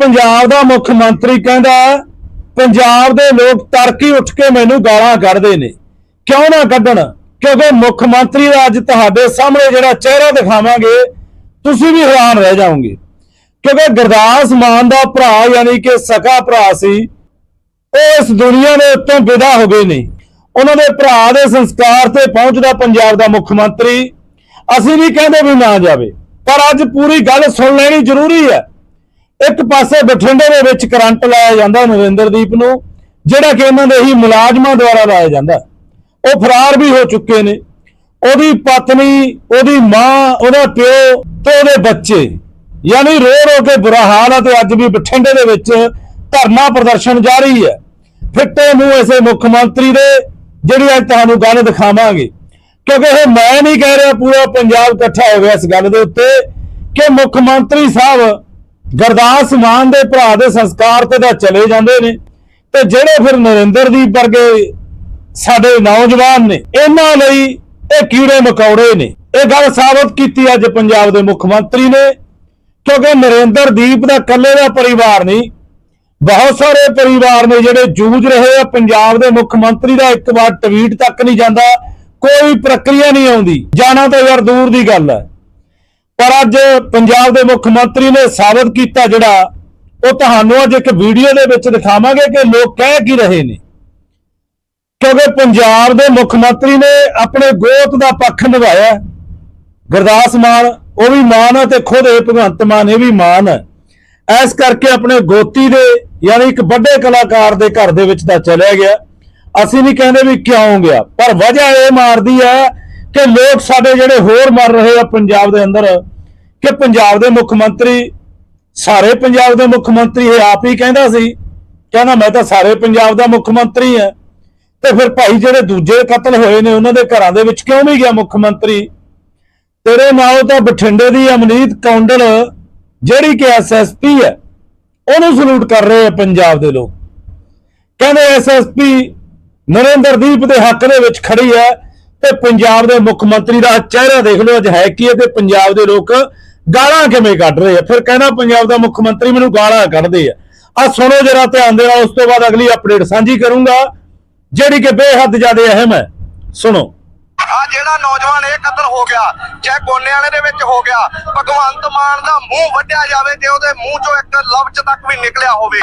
ਪੰਜਾਬ ਦਾ ਮੁੱਖ ਮੰਤਰੀ ਕਹਿੰਦਾ ਪੰਜਾਬ ਦੇ ਲੋਕ ਤੜਕੀ ਉੱਠ ਕੇ ਮੈਨੂੰ ਗਾਲਾਂ ਕੱਢਦੇ ਨੇ। ਕਿਉਂ ਨਾ ਕੱਢਣ? ਕਿਉਂਕਿ ਮੁੱਖ ਮੰਤਰੀ ਦਾ ਅੱਜ ਤੁਹਾਡੇ ਸਾਹਮਣੇ ਜਿਹੜਾ ਚਿਹਰਾ ਦਿਖਾਵਾਂਗੇ, ਤੁਸੀਂ ਵੀ ਹੈਰਾਨ ਰਹਿ ਜਾਓਗੇ। ਕਿਉਂਕਿ ਗੁਰਦਾਸ ਮਾਨ ਦਾ ਭਰਾ ਯਾਨੀ ਕਿ ਸਕਾ ਭਰਾ ਸੀ, ਉਹ ਇਸ ਦੁਨੀਆ ਦੇ ਉੱਤੋਂ ਵਿਦਾ ਹੋ ਗਏ ਨੇ। ਉਹਨਾਂ ਦੇ ਭਰਾ ਦੇ ਸੰਸਕਾਰ ਤੇ ਪਹੁੰਚਦਾ ਪੰਜਾਬ ਦਾ ਮੁੱਖ ਮੰਤਰੀ। ਅਸੀਂ ਵੀ ਕਹਿੰਦੇ ਵੀ ਨਾ ਜਾਵੇ। ਪਰ ਅੱਜ ਪੂਰੀ ਗੱਲ ਸੁਣ ਲੈਣੀ ਜ਼ਰੂਰੀ ਹੈ। ਇੱਕ ਪਾਸੇ ਬਠਿੰਡੇ ਦੇ ਵਿੱਚ ਕਰੰਟ ਲਾਇਆ ਜਾਂਦਾ ਨਰਿੰਦਰਦੀਪ ਨੂੰ, ਜਿਹੜਾ ਕਿ ਇਹਨਾਂ ਦੇ ਹੀ ਮੁਲਾਜ਼ਮਾਂ ਦੁਆਰਾ ਲਾਇਆ ਜਾਂਦਾ। ਉਹ ਫਰਾਰ ਵੀ ਹੋ ਚੁੱਕੇ ਨੇ। ਉਹਦੀ ਪਤਨੀ, ਉਹਦੀ ਮਾਂ, ਉਹਦਾ ਪਿਓ ਤੇ ਉਹਦੇ ਬੱਚੇ, ਯਾਨੀ ਰੋ ਰੋ ਕੇ ਬੁਰਾ ਹਾਲ ਹੈ ਤੇ ਅੱਜ ਵੀ ਬਠਿੰਡੇ ਦੇ ਵਿੱਚ ਧਰਨਾ ਪ੍ਰਦਰਸ਼ਨ ਜਾਰੀ ਹੈ। ਫਿੱਟੇ ਮੂੰਹ ਐਸੇ ਮੁੱਖ ਮੰਤਰੀ ਦੇ, ਜਿਹੜੀ ਅੱਜ ਤੁਹਾਨੂੰ ਗੱਲ ਦਿਖਾਵਾਂਗੇ। ਕਿਉਂਕਿ ਇਹ ਮੈਂ ਨਹੀਂ ਕਹਿ ਰਿਹਾ, ਪੂਰਾ ਪੰਜਾਬ ਇਕੱਠਾ ਹੋ ਗਿਆ ਇਸ ਗੱਲ ਦੇ ਉੱਤੇ ਕਿ ਮੁੱਖ ਮੰਤਰੀ ਸਾਹਿਬ ਗੁਰਦਾਸ ਮਾਨ ਦੇ ਭਰਾ ਦੇ ਸੰਸਕਾਰ ਤੇ ਤਾਂ ਚਲੇ ਜਾਂਦੇ ਨੇ। ਤੇ ਜਿਹੜੇ ਫਿਰ ਨਰਿੰਦਰ ਨਰਿੰਦਰਦੀਪ ਵਰਗੇ ਸਾਡੇ ਨੌਜਵਾਨ ਨੇ, ਇਹਨਾਂ ਲਈ ਇਹ ਕੀੜੇ ਮਕੌੜੇ ਨੇ। ਇਹ ਗੱਲ ਸਾਬਤ ਕੀਤੀ ਅੱਜ ਪੰਜਾਬ ਦੇ ਮੁੱਖ ਮੰਤਰੀ ਨੇ, ਕਿਉਂਕਿ ਨਰਿੰਦਰ ਦੀਪ ਦਾ ਇਕੱਲੇ ਦਾ ਪਰਿਵਾਰ ਨਹੀਂ, ਬਹੁਤ ਸਾਰੇ ਪਰਿਵਾਰ ਨੇ ਜਿਹੜੇ ਜੂਝ ਰਹੇ ਆ। ਪੰਜਾਬ ਦੇ ਮੁੱਖ ਮੰਤਰੀ ਦਾ ਇੱਕ ਵਾਰ ਟਵੀਟ ਤੱਕ ਨਹੀਂ ਜਾਂਦਾ, ਕੋਈ ਪ੍ਰਕਿਰਿਆ ਨਹੀਂ ਆਉਂਦੀ। ਜਾਣਾ ਤਾਂ ਯਾਰ ਦੂਰ ਦੀ ਗੱਲ ਹੈ। ਪਰ ਅੱਜ ਪੰਜਾਬ ਦੇ ਮੁੱਖ ਮੰਤਰੀ ਨੇ ਸਾਬਤ ਕੀਤਾ ਜਿਹੜਾ, ਉਹ ਤੁਹਾਨੂੰ ਅੱਜ ਇੱਕ ਵੀਡੀਓ ਦੇ ਵਿੱਚ ਦਿਖਾਵਾਂਗੇ ਕਿ ਲੋਕ ਕਹਿ ਕੀ ਰਹੇ ਨੇ। ਕਿਉਂਕਿ ਪੰਜਾਬ ਦੇ ਮੁੱਖ ਮੰਤਰੀ ਨੇ ਆਪਣੇ ਗੋਤ ਦਾ ਪੱਖ ਨਿਭਾਇਆ। ਗੁਰਦਾਸ ਮਾਨ, ਉਹ ਵੀ ਮਾਨ ਹੈ ਤੇ ਖੁਦ ਇਹ ਭਗਵੰਤ ਮਾਨ, ਇਹ ਵੀ ਮਾਨ ਹੈ ਐਸ ਕਰਕੇ ਆਪਣੇ ਗੋਤੀ ਦੇ, ਯਾਨੀ ਇੱਕ ਵੱਡੇ ਕਲਾਕਾਰ ਦੇ ਘਰ ਦੇ ਵਿੱਚ ਤਾਂ ਚਲਿਆ ਗਿਆ। ਅਸੀਂ ਨਹੀਂ ਕਹਿੰਦੇ ਵੀ ਕਿਉਂ ਗਿਆ, ਪਰ ਵਜ੍ਹਾ ਇਹ ਮਾਰਦੀ ਹੈ ਕਿ ਲੋਕ ਸਾਡੇ ਜਿਹੜੇ ਹੋਰ ਮਰ ਰਹੇ ਆ ਪੰਜਾਬ ਦੇ ਅੰਦਰ, ਕਿ ਪੰਜਾਬ ਦੇ ਮੁੱਖ ਮੰਤਰੀ, ਸਾਰੇ ਪੰਜਾਬ ਦੇ ਮੁੱਖ ਮੰਤਰੀ, ਇਹ ਆਪ ਹੀ ਕਹਿੰਦਾ ਸੀ, ਕਹਿੰਦਾ ਮੈਂ ਤਾਂ ਸਾਰੇ ਪੰਜਾਬ ਦਾ ਮੁੱਖ ਮੰਤਰੀ ਹਾਂ। ਤੇ ਫਿਰ ਭਾਈ ਜਿਹੜੇ ਦੂਜੇ ਕਤਲ ਹੋਏ ਨੇ, ਉਹਨਾਂ ਦੇ ਘਰਾਂ ਦੇ ਵਿੱਚ ਕਿਉਂ ਨਹੀਂ ਗਿਆ ਮੁੱਖ ਮੰਤਰੀ? ਤੇਰੇ ਨਾਲ ਤਾਂ ਬਠਿੰਡੇ ਦੀ ਅਮਨੀਤ ਕੌਂਡਲ, ਜਿਹੜੀ ਕਿ ਐਸਐਸਪੀ ਹੈ, ਉਹਨੂੰ ਸਲੂਟ ਕਰ ਰਹੇ ਆ ਪੰਜਾਬ ਦੇ ਲੋਕ। ਕਹਿੰਦੇ ਐਸਐਸਪੀ ਨਰਿੰਦਰਦੀਪ ਦੇ ਹੱਕ ਦੇ ਵਿੱਚ ਖੜੀ ਹੈ ਤੇ ਪੰਜਾਬ ਦੇ ਮੁੱਖ ਮੰਤਰੀ ਦਾ ਚਿਹਰਾ ਦੇਖ ਲਓ, ਅੱਜ ਹੈ ਕੀ ਹੈ ਤੇ ਪੰਜਾਬ ਦੇ ਲੋਕ ਗਾਲਾਂ ਕਿਵੇਂ ਕੱਢ ਰਹੇ ਆ? ਫਿਰ ਕਹਿੰਦਾ ਪੰਜਾਬ ਦਾ ਮੁੱਖ ਮੰਤਰੀ ਮੈਨੂੰ ਗਾਲਾਂ ਕੱਢਦੇ ਆ। ਆ ਸੁਣੋ ਜਰਾ ਧਿਆਨ ਦੇ ਨਾਲ ਉਸ ਤੋਂ ਬਾਅਦ ਅਗਲੀ ਅਪਡੇਟ ਸਾਂਝੀ ਕਰੂੰਗਾ, ਜਿਹੜੀ ਕਿ ਬੇਹੱਦ ਜ਼ਿਆਦਾ ਅਹਿਮ ਹੈ। ਸੁਣੋ। ਆ ਜਿਹੜਾ ਨੌਜਵਾਨ ਇਹ ਕਤਲ ਹੋ ਗਿਆ, ਚਾਹੇ ਗੋਨੇ ਵਾਲੇ ਦੇ ਵਿੱਚ ਹੋ ਗਿਆ, ਭਗਵੰਤ ਮਾਨ ਦਾ ਮੂੰਹ ਵੱਢਿਆ ਜਾਵੇ ਤੇ ਉਹਦੇ ਮੂੰਹ ਚੋਂ ਇੱਕ ਲਫ਼ਜ਼ ਤੱਕ ਵੀ ਨਿਕਲਿਆ ਹੋਵੇ।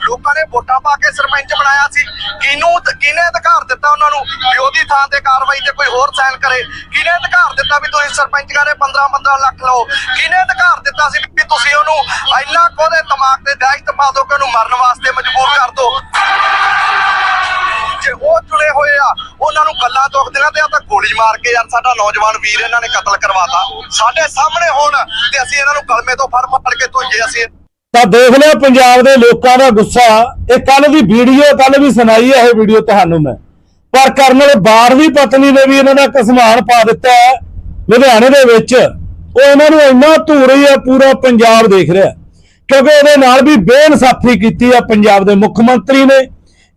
ਲੋਕਾਂ ਨੇ ਵੋਟਾਂ ਪਾ ਕੇ ਸਰਪੰਚ ਬਣਾਇਆ ਸੀ। ਕਿਹਨੂੰ ਕਿਹਨੇ ਅਧਿਕਾਰ ਦਿੱਤਾ ਉਹਨਾਂ ਨੂੰ? ਵਿਰੋਧੀ ਥਾਂ ਤੇ ਕਾਰਵਾਈ ਤੇ ਕੋਈ ਹੋਰ ਸਾਈਨ ਕਰੇ। ਕਿਹਨੇ ਅਧਿਕਾਰ ਦਿੱਤਾ ਵੀ ਤੁਸੀਂ ਸਰਪੰਚ ਕਰੇ 15 15 ਲੱਖ ਲਓ? ਕਿਹਨੇ ਅਧਿਕਾਰ ਦਿੱਤਾ ਸੀ ਵੀ ਤੁਸੀਂ ਉਹਨੂੰ ਇੰਨਾ ਕੋਦੇ ਦਿਮਾਗ ਤੇ ਦਹਿਸ਼ਤ ਪਾ ਦੋ ਕਿ ਉਹਨੂੰ ਮਰਨ ਵਾਸਤੇ ਮਜਬੂਰ ਕਰ ਦੋ ਉਹਨਾਂ ਨੂੰ ਗੱਲਾਂ ਦੁਖਦੀਆਂ ਤੇ ਆ ਤਾਂ ਗੋਲੀ ਮਾਰ ਕੇ ਯਾਰ ਸਾਡਾ ਨੌਜਵਾਨ ਵੀਰ ਇਹਨਾਂ ਨੇ ਕਤਲ ਕਰਵਾਤਾ। ਸਾਡੇ ਸਾਹਮਣੇ ਹੁਣ ਤੇ ਅਸੀਂ ਇਹਨਾਂ ਨੂੰ ਕਲਮੇ ਤੋਂ ਫੜ ਫੜ ਕੇ ਧੋਈਏ ਅਸੀਂ। ਤਾਂ ਦੇਖ ਲਿਆ ਪੰਜਾਬ ਦੇ ਲੋਕਾਂ ਦਾ ਗੁੱਸਾ। ਇਹ ਕੱਲ ਦੀ ਵੀਡੀਓ ਕੱਲ ਵੀ ਸੁਣਾਈ ਹੈ ਇਹ ਵੀਡੀਓ ਤੁਹਾਨੂੰ ਮੈਂ। ਪਰ ਕਰਨਲ ਬਾਰਵੀਂ ਪਤਨੀ ਨੇ ਵੀ ਇਹਨਾਂ ਦਾ ਕਸਮਾਨ ਪਾ ਦਿੱਤਾ ਹੈ, ਲੁਧਿਆਣੇ ਦੇ ਵਿੱਚ। ਉਹ ਇਹਨਾਂ ਨੂੰ ਇੰਨਾ ਧੂ ਰਹੀ ਹੈ ਪੂਰਾ ਪੰਜਾਬ ਦੇਖ ਰਿਹਾ। ਕਿਉਂਕਿ ਇਹਦੇ ਨਾਲ ਵੀ ਬੇਇਨਸਾਫੀ ਕੀਤੀ ਹੈ ਪੰਜਾਬ ਦੇ ਮੁੱਖ ਮੰਤਰੀ ਨੇ।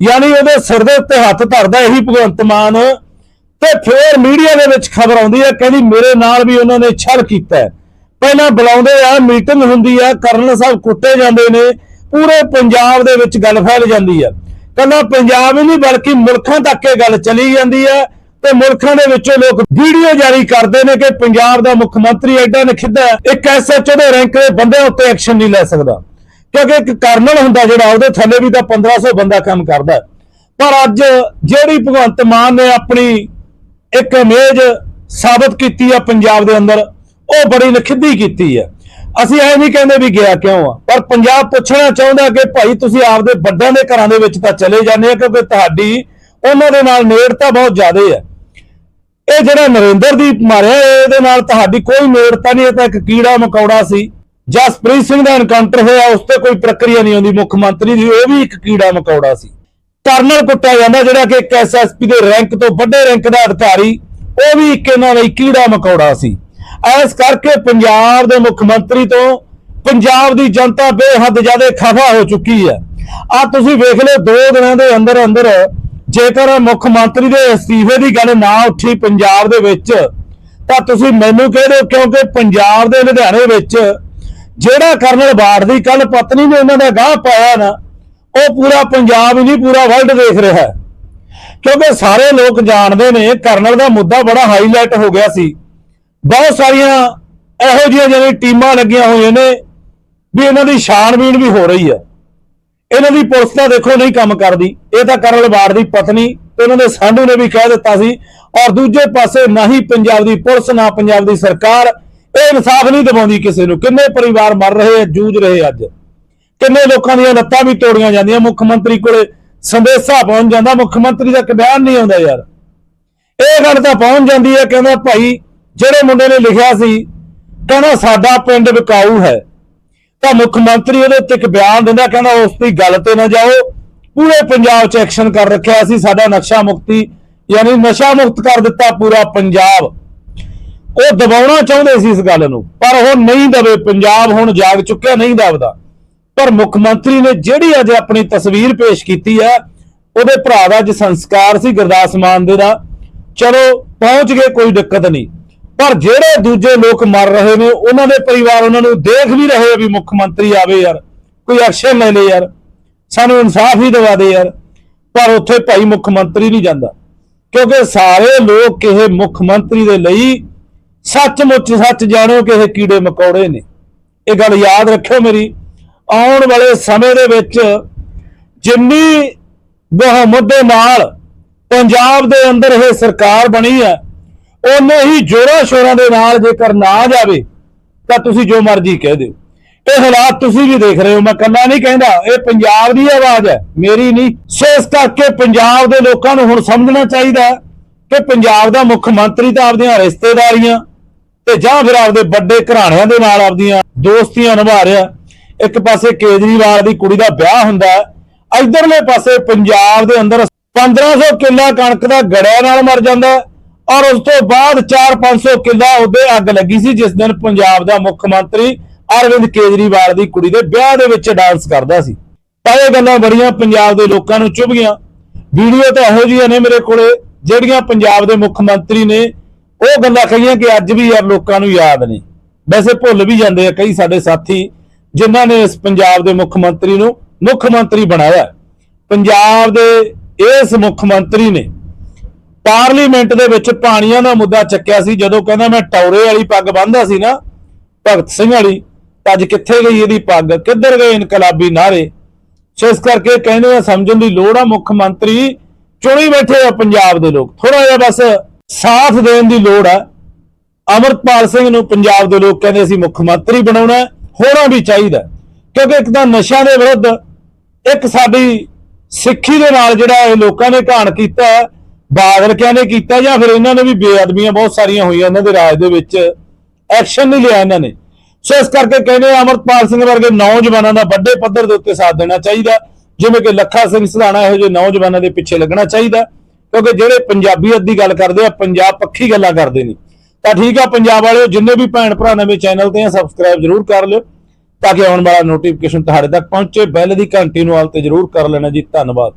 ਯਾਨੀ ਉਹਦੇ ਸਿਰ ਦੇ ਉੱਤੇ ਹੱਥ ਧਰਦਾ ਇਹੀ ਭਗਵੰਤ ਮਾਨ। ਤੇ ਫੇਰ ਮੀਡੀਆ ਦੇ ਵਿੱਚ ਖਬਰ ਆਉਂਦੀ ਹੈ ਕਹਿੰਦੀ ਮੇਰੇ ਨਾਲ ਵੀ ਉਹਨਾਂ ਨੇ ਛਲ ਕੀਤਾ ਪਹਿਲਾਂ ਬੁਲਾਉਂਦੇ ਆ ਮੀਟਿੰਗ ਹੁੰਦੀ ਆ ਕਰਨਲ ਸਾਹਿਬ ਕੁੱਟੇ ਜਾਂਦੇ ਨੇ ਪੂਰੇ ਪੰਜਾਬ ਦੇ ਵਿੱਚ ਗੱਲ ਫੈਲ ਜਾਂਦੀ ਆ। ਕੱਲਾ ਪੰਜਾਬ ਹੀ ਨਹੀਂ ਬਲਕਿ ਮੁਲਕਾਂ ਤੱਕ ਇਹ ਗੱਲ ਚਲੀ ਜਾਂਦੀ ਆ। ਤੇ ਮੁਲਕਾਂ ਦੇ ਵਿੱਚੋਂ ਲੋਕ ਵੀਡੀਓ ਜਾਰੀ ਕਰਦੇ ਨੇ ਕਿ ਪੰਜਾਬ ਦਾ ਮੁੱਖ ਮੰਤਰੀ ਐਡਾ ਨਖਿੱਧਾ ਹੈ, ਇੱਕ ਐਸਐਚਓ ਦੇ ਰੈਂਕ ਦੇ ਬੰਦਿਆਂ ਉੱਤੇ ਐਕਸ਼ਨ ਨਹੀਂ ਲੈ ਸਕਦਾ। ਕਿਉਂਕਿ ਇੱਕ ਕਰਨਲ ਹੁੰਦਾ ਜਿਹੜਾ, ਉਹਦੇ ਥੱਲੇ ਵੀ ਤਾਂ 1500 ਬੰਦਾ ਕੰਮ ਕਰਦਾ। ਪਰ ਅੱਜ ਜਿਹੜੀ ਭਗਵੰਤ ਮਾਨ ਨੇ ਆਪਣੀ ਇੱਕ ਇਮੇਜ ਸਾਬਤ ਕੀਤੀ ਆ ਪੰਜਾਬ ਦੇ ਅੰਦਰ, ਉਹ ਬੜੀ ਨਖਿੱਧੀ ਕੀਤੀ ਆ। ਅਸੀਂ ਐ ਨਹੀਂ ਕਹਿੰਦੇ ਵੀ ਗਿਆ ਕਿਉਂ ਆ, ਪਰ ਪੰਜਾਬ ਪੁੱਛਣਾ ਚਾਹੁੰਦਾ ਕਿ ਭਾਈ ਤੁਸੀਂ ਆਪਦੇ ਵੱਡਿਆਂ ਦੇ ਘਰਾਂ ਦੇ ਵਿੱਚ ਤਾਂ ਚਲੇ ਜਾਂਦੇ ਆ, ਕਿਉਂਕਿ ਤੁਹਾਡੀ, ਉਹਨਾਂ ਦੇ ਨਾਲ ਨੇੜਤਾ ਬਹੁਤ ਜ਼ਿਆਦਾ ਹੈ ਇਹ ਜਿਹੜਾ ਨਰਿੰਦਰ ਦੀ ਮਾਰਿਆ, ਇਹਦੇ ਨਾਲ ਤੁਹਾਡੀ ਕੋਈ ਨੇੜਤਾ ਨਹੀਂ, ਇਹ ਤਾਂ ਇੱਕ ਕੀੜਾ ਮਕੌੜਾ ਸੀ। ਜਸਪ੍ਰੀਤ ਸਿੰਘ ਦਾ ਐਨਕਾਊਂਟਰ ਹੋਇਆ, ਉਸ ਤੇ ਕੋਈ ਪ੍ਰਕਿਰਿਆ ਨਹੀਂ ਆਉਂਦੀ ਮੁੱਖ ਮੰਤਰੀ ਦੀ ਉਹ ਵੀ ਇੱਕ ਕੀੜਾ ਮਕੌੜਾ ਸੀ। ਕਰਨਲ ਕੁੱਟਿਆ ਜਾਂਦਾ, ਜਿਹੜਾ ਕਿ ਇੱਕ ਐਸਐਸਪੀ ਦੇ ਰੈਂਕ ਤੋਂ ਵੱਡੇ ਰੈਂਕ ਦਾ ਅਧਿਕਾਰੀ, ਉਹ ਵੀ ਇੱਕ ਇਹਨਾਂ ਲਈ ਕੀੜਾ ਮਕੌੜਾ ਸੀ। ਐਸ ਕਰਕੇ ਪੰਜਾਬ ਦੇ ਮੁੱਖ ਮੰਤਰੀ ਤੋਂ ਪੰਜਾਬ ਦੀ ਜਨਤਾ ਬੇਹੱਦ ਜ਼ਿਆਦਾ ਖਫਾ ਹੋ ਚੁੱਕੀ ਹੈ। ਆ ਤੁਸੀਂ ਵੇਖ ਲਓ, ਦੋ ਦਿਨਾਂ ਦੇ ਅੰਦਰ ਅੰਦਰ ਜੇਕਰ ਮੁੱਖ ਮੰਤਰੀ ਦੇ ਅਸਤੀਫੇ ਦੀ ਗੱਲ ਨਾ ਉੱਠੀ ਪੰਜਾਬ ਦੇ ਵਿੱਚ, ਤਾਂ ਤੁਸੀਂ ਮੈਨੂੰ ਕਹਿ ਦਿਓ ਕਿਉਂਕਿ ਪੰਜਾਬ ਦੇ ਲੁਧਿਆਣੇ ਵਿੱਚ ਜਿਹੜਾ ਕਰਨਲ ਬਾੜ ਦੀ ਕੱਲ ਪਤਨੀ ਨੇ ਉਹਨਾਂ ਦਾ ਗਾਹ ਪਾਇਆ ਨਾ, ਉਹ ਪੂਰਾ ਪੰਜਾਬ ਹੀ ਨਹੀਂ, ਪੂਰਾ ਵਰਲਡ ਦੇਖ ਰਿਹਾ। ਹੈ ਕਿਉਂਕਿ ਸਾਰੇ ਲੋਕ ਜਾਣਦੇ ਨੇ, ਕਰਨਲ ਦਾ ਮੁੱਦਾ ਬੜਾ ਹਾਈਲਾਈਟ ਹੋ ਗਿਆ ਸੀ। ਬਹੁਤ ਸਾਰੀਆਂ ਇਹੋ ਜਿਹੀਆਂ ਜਿਹੜੀਆਂ ਟੀਮਾਂ ਲੱਗੀਆਂ ਹੋਈਆਂ ਨੇ, ਵੀ ਇਹਨਾਂ ਦੀ ਛਾਣਬੀਣ ਵੀ ਹੋ ਰਹੀ ਹੈ। ਇਹਨਾਂ ਦੀ ਪੁਲਿਸ ਤਾਂ ਦੇਖੋ ਨਹੀਂ ਕੰਮ ਕਰਦੀ। ਇਹ ਤਾਂ ਕਰਨਲ ਬਾੜ ਦੀ ਪਤਨੀ ਤੇ ਉਹਨਾਂ ਦੇ ਸਾਂਢੂ ਨੇ ਵੀ ਕਹਿ ਦਿੱਤਾ ਸੀ। ਔਰ ਦੂਜੇ ਪਾਸੇ ਨਾ ਹੀ ਪੰਜਾਬ ਦੀ ਪੁਲਿਸ, ਨਾ ਪੰਜਾਬ ਦੀ ਸਰਕਾਰ ਇਹ ਇਨਸਾਫ ਨਹੀਂ ਦਿਵਾਉਂਦੀ ਕਿਸੇ ਨੂੰ। ਕਿੰਨੇ ਪਰਿਵਾਰ ਮਰ ਰਹੇ ਆ ਜੂਝ ਰਹੇ ਅੱਜ? ਕਿੰਨੇ ਲੋਕਾਂ ਦੀਆਂ ਲੱਤਾਂ ਵੀ ਤੋੜੀਆਂ ਜਾਂਦੀਆਂ? ਮੁੱਖ ਮੰਤਰੀ ਕੋਲੇ ਸੰਦੇਸ਼ਾ ਪਹੁੰਚ ਜਾਂਦਾ, ਮੁੱਖ ਮੰਤਰੀ ਦਾ ਇੱਕ ਬਿਆਨ ਨਹੀਂ ਆਉਂਦਾ ਯਾਰ। ਇਹ ਗੱਲ ਤਾਂ ਪਹੁੰਚ ਜਾਂਦੀ ਹੈ, ਕਹਿੰਦਾ ਭਾਈ, ਜਿਹੜੇ ਮੁੰਡੇ ਨੇ ਲਿਖਿਆ ਸੀ, ਕਹਿੰਦਾ ਸਾਡਾ ਪਿੰਡ ਵਿਕਾਊ ਹੈ। ਤਾਂ ਮੁੱਖ ਮੰਤਰੀ ਉਹਦੇ ਉੱਤੇ ਇੱਕ ਬਿਆਨ ਦਿੰਦਾ, ਕਹਿੰਦਾ ਉਸ ਦੀ ਗੱਲ ਤੇ ਨਾ ਜਾਓ। ਪੂਰੇ ਪੰਜਾਬ 'ਚ ਐਕਸ਼ਨ ਕਰ ਰੱਖਿਆ ਸੀ, ਸਾਡਾ ਨਕਸ਼ਾ ਮੁਕਤੀ, ਯਾਨੀ ਨਸ਼ਾ ਮੁਕਤ ਕਰ ਦਿੱਤਾ ਪੂਰਾ ਪੰਜਾਬ। ਉਹ ਦਬਾਉਣਾ ਚਾਹੁੰਦੇ ਸੀ ਇਸ ਗੱਲ ਨੂੰ, ਪਰ ਉਹ ਨਹੀਂ ਦਵੇ ਪੰਜਾਬ ਹੁਣ ਜਾਗ ਚੁੱਕਿਆ ਨਹੀਂ ਦਬਦਾ। ਪਰ ਮੁੱਖ ਮੰਤਰੀ ਨੇ ਜਿਹੜੀ ਅੱਜ ਆਪਣੀ ਤਸਵੀਰ ਪੇਸ਼ ਕੀਤੀ ਹੈ, ਉਹਦੇ ਭਰਾ ਦਾ ਅੱਜ ਸੰਸਕਾਰ ਸੀ ਗੁਰਦਾਸ ਮਾਨ ਦੇ ਦਾ ਚਲੋ, ਪਹੁੰਚ ਗਏ, ਕੋਈ ਦਿੱਕਤ ਨਹੀਂ। ਪਰ ਜਿਹੜੇ ਦੂਜੇ ਲੋਕ ਮਰ ਰਹੇ ਨੇ, ਉਹਨਾਂ ਦੇ ਪਰਿਵਾਰ ਉਹਨਾਂ ਨੂੰ ਦੇਖ ਵੀ ਰਹੇ ਵੀ ਮੁੱਖ ਮੰਤਰੀ ਆਵੇ ਯਾਰ। ਕੋਈ ਐਕਸ਼ਨ ਲੈ ਲੈ ਯਾਰ। ਸਾਨੂੰ ਇਨਸਾਫ ਹੀ ਦਿਵਾ ਦੇ ਯਾਰ। ਪਰ ਉੱਥੇ ਭਾਈ ਮੁੱਖ ਮੰਤਰੀ ਨਹੀਂ ਜਾਂਦਾ। ਕਿਉਂਕਿ ਸਾਰੇ ਲੋਕ ਕਿਸੇ ਮੁੱਖ ਮੰਤਰੀ ਦੇ ਲਈ ਸੱਚਮੁੱਚ ਸੱਚ ਜਾਣੋ ਕਿ ਇਹ ਕੀੜੇ ਮਕੌੜੇ ਨੇ। ਇਹ ਗੱਲ ਯਾਦ ਰੱਖਿਓ ਮੇਰੀ, ਆਉਣ ਵਾਲੇ ਸਮੇਂ ਦੇ ਵਿੱਚ ਜਿੰਨੀ ਬਹੁਮਤ ਦੇ ਨਾਲ ਪੰਜਾਬ ਦੇ ਅੰਦਰ ਇਹ ਸਰਕਾਰ ਬਣੀ ਹੈ, ਉਹਨੇ ਹੀ ਜੋਰਾਂ ਸ਼ੋਰਾਂ ਦੇ ਨਾਲ ਜੇਕਰ ਨਾ ਜਾਵੇ, ਤਾਂ ਤੁਸੀਂ ਜੋ ਮਰਜ਼ੀ ਕਹਿ ਦਿਓ। ਇਹ ਹਾਲਾਤ ਤੁਸੀਂ ਵੀ ਦੇਖ ਰਹੇ ਹੋ, ਮੈਂ ਕੱਲਾ ਨਹੀਂ ਕਹਿੰਦਾ, ਇਹ ਪੰਜਾਬ ਦੀ ਆਵਾਜ਼ ਹੈ, ਮੇਰੀ ਨਹੀਂ, ਸੋ ਇਸ ਕਰਕੇ ਪੰਜਾਬ ਦੇ ਲੋਕਾਂ ਨੂੰ ਹੁਣ ਸਮਝਣਾ ਚਾਹੀਦਾ ਕਿ ਪੰਜਾਬ ਦਾ ਮੁੱਖ ਮੰਤਰੀ ਤਾਂ ਆਪਦੀਆਂ ਰਿਸ਼ਤੇਦਾਰੀਆਂ ਤੇ ਜਾਂ ਫਿਰ ਆਪਦੇ ਵੱਡੇ ਘਰਾਣਿਆਂ ਦੇ ਨਾਲ ਆਪਦੀਆਂ ਦੋਸਤੀਆਂ ਨਿਭਾ ਰਿਹਾ। ਇੱਕ ਪਾਸੇ ਕੇਜਰੀਵਾਲ ਦੀ ਕੁੜੀ ਦਾ ਵਿਆਹ ਹੁੰਦਾ ਇਧਰਲੇ ਪਾਸੇ ਪੰਜਾਬ ਦੇ ਅੰਦਰ 1500 ਕਿੱਲਾ ਕਣਕ ਦਾ ਗੜਿਆ ਨਾਲ ਮਰ ਜਾਂਦਾ ਹੈ ਔਰ ਉਸ ਤੋਂ ਬਾਅਦ 4-500 ਕਿੱਲਾ ਉਹਦੇ ਅੱਗ ਲੱਗੀ ਸੀ, ਜਿਸ ਦਿਨ ਪੰਜਾਬ ਦਾ ਮੁੱਖ ਮੰਤਰੀ ਅਰਵਿੰਦ ਕੇਜਰੀਵਾਲ ਦੀ ਕੁੜੀ ਦੇ ਵਿਆਹ ਦੇ ਵਿੱਚ ਡਾਂਸ ਕਰਦਾ ਸੀ। ਤਾਂ ਇਹ ਗੱਲਾਂ ਬੜੀਆਂ ਪੰਜਾਬ ਦੇ ਲੋਕਾਂ ਨੂੰ ਚੁੱਭ ਗਈਆਂ। ਵੀਡੀਓ ਤਾਂ ਇਹੋ ਜਿਹੀਆਂ ਨੇ ਮੇਰੇ ਕੋਲੇ, ਜਿਹੜੀਆਂ ਪੰਜਾਬ ਦੇ ਮੁੱਖ ਮੰਤਰੀ ਨੇ ਉਹ ਗੱਲਾਂ ਕਹੀਆਂ ਕਿ ਅੱਜ ਵੀ ਯਾਰ ਲੋਕਾਂ ਨੂੰ ਯਾਦ ਨੇ ਵੈਸੇ ਭੁੱਲ ਵੀ ਜਾਂਦੇ ਆ ਕਈ ਸਾਡੇ ਸਾਥੀ ਜਿਨ੍ਹਾਂ ਨੇ ਇਸ ਪੰਜਾਬ ਦੇ ਮੁੱਖ ਮੰਤਰੀ ਨੂੰ ਮੁੱਖ ਮੰਤਰੀ ਬਣਾਇਆ। ਪੰਜਾਬ ਦੇ ਇਸ ਮੁੱਖ ਮੰਤਰੀ ਨੇ ਪਾਰਲੀਮੈਂਟ ਦੇ ਵਿੱਚ ਪਾਣੀਆਂ ਦਾ ਮੁੱਦਾ ਚੱਕਿਆ ਸੀ, ਜਦੋਂ ਕਹਿੰਦਾ ਮੈਂ ਟੌਰੇ ਵਾਲੀ ਪੱਗ ਬੰਨਦਾ ਸੀ ਨਾ, ਭਗਤ ਸਿੰਘ ਵਾਲੀ, ਤਾਂ ਅੱਜ ਕਿੱਥੇ ਗਈ ਇਹਦੀ ਪੱਗ? ਕਿੱਧਰ ਗਏ ਇਨਕਲਾਬੀ ਨਾਰੇ? ਸੋ ਇਸ ਕਰਕੇ ਕਹਿੰਦੇ ਆ, ਸਮਝਣ ਦੀ ਲੋੜ ਆ, ਮੁੱਖ ਮੰਤਰੀ ਚੁਣੀ ਬੈਠੇ ਆ ਪੰਜਾਬ ਦੇ ਲੋਕ। ਥੋੜਾ ਜਿਹਾ ਬਸ ਸਾਥ ਦੇਣ ਦੀ ਲੋੜ ਹੈ। ਅਮਰਪਾਲ ਸਿੰਘ ਨੂੰ ਪੰਜਾਬ ਦੇ ਲੋਕ ਕਹਿੰਦੇ ਅਸੀਂ ਮੁੱਖ ਮੰਤਰੀ ਬਣਾਉਣਾ ਹੋਣਾ ਵੀ ਚਾਹੀਦਾ ਕਿਉਂਕਿ ਇੱਕ ਤਾਂ ਨਸ਼ਿਆਂ ਦੇ ਵਿਰੁੱਧ ਇੱਕ ਸਾਡੀ ਸਿੱਖੀ ਦੇ ਨਾਲ ਜਿਹੜਾ ਇਹ ਲੋਕਾਂ ਨੇ ਘਾਣ ਕੀਤਾ ਬਾਦਲਕਿਆਂ ਨੇ ਕੀਤਾ ਜਾਂ ਫਿਰ ਇਹਨਾਂ ਨੇ ਵੀ ਬੇਅਦਬੀਆਂ ਬਹੁਤ ਸਾਰੀਆਂ ਹੋਈਆਂ ਇਹਨਾਂ ਦੇ ਰਾਜ ਦੇ ਵਿੱਚ, ਐਕਸ਼ਨ ਨਹੀਂ ਲਿਆ ਇਹਨਾਂ ਨੇ। ਸੋ ਇਸ ਕਰਕੇ ਕਹਿੰਦੇ ਆ ਅਮਰਪਾਲ ਸਿੰਘ ਵਰਗੇ ਨੌਜਵਾਨਾਂ ਦਾ ਵੱਡੇ ਪੱਧਰ ਦੇ ਉੱਤੇ ਸਾਥ ਦੇਣਾ ਚਾਹੀਦਾ ਜਿਵੇਂ ਕਿ ਲੱਖਾ ਸਿੰਘ ਸਿਧਾਣਾ ਇਹੋ ਜਿਹੇ ਨੌਜਵਾਨਾਂ ਦੇ ਪਿੱਛੇ ਲੱਗਣਾ ਚਾਹੀਦਾ ਕਿਉਂਕਿ ਜਿਹੜੇ ਪੰਜਾਬੀਅਤ ਦੀ ਗੱਲ ਕਰਦੇ ਆ, ਪੰਜਾਬ ਪੱਖੀ ਗੱਲਾਂ ਕਰਦੇ ਨੇ। ਤਾਂ ਠੀਕ ਆ, ਪੰਜਾਬ ਵਾਲਿਓ, ਜਿੰਨੇ ਵੀ ਭੈਣ ਭਰਾ ਨਵੇਂ ਚੈਨਲ ਤੇ ਆ ਸਬਸਕ੍ਰਾਈਬ ਜਰੂਰ ਕਰ ਲਿਓ, ਤਾਂ ਕਿ ਆਉਣ ਵਾਲਾ ਨੋਟੀਫਿਕੇਸ਼ਨ ਤੁਹਾਡੇ ਤੱਕ ਪਹੁੰਚੇ। ਬੈਲ ਦੀ ਘੰਟੀ ਨੂੰ ਆਲ ਤੇ ਜਰੂਰ ਕਰ ਲੈਣਾ ਜੀ। ਧੰਨਵਾਦ।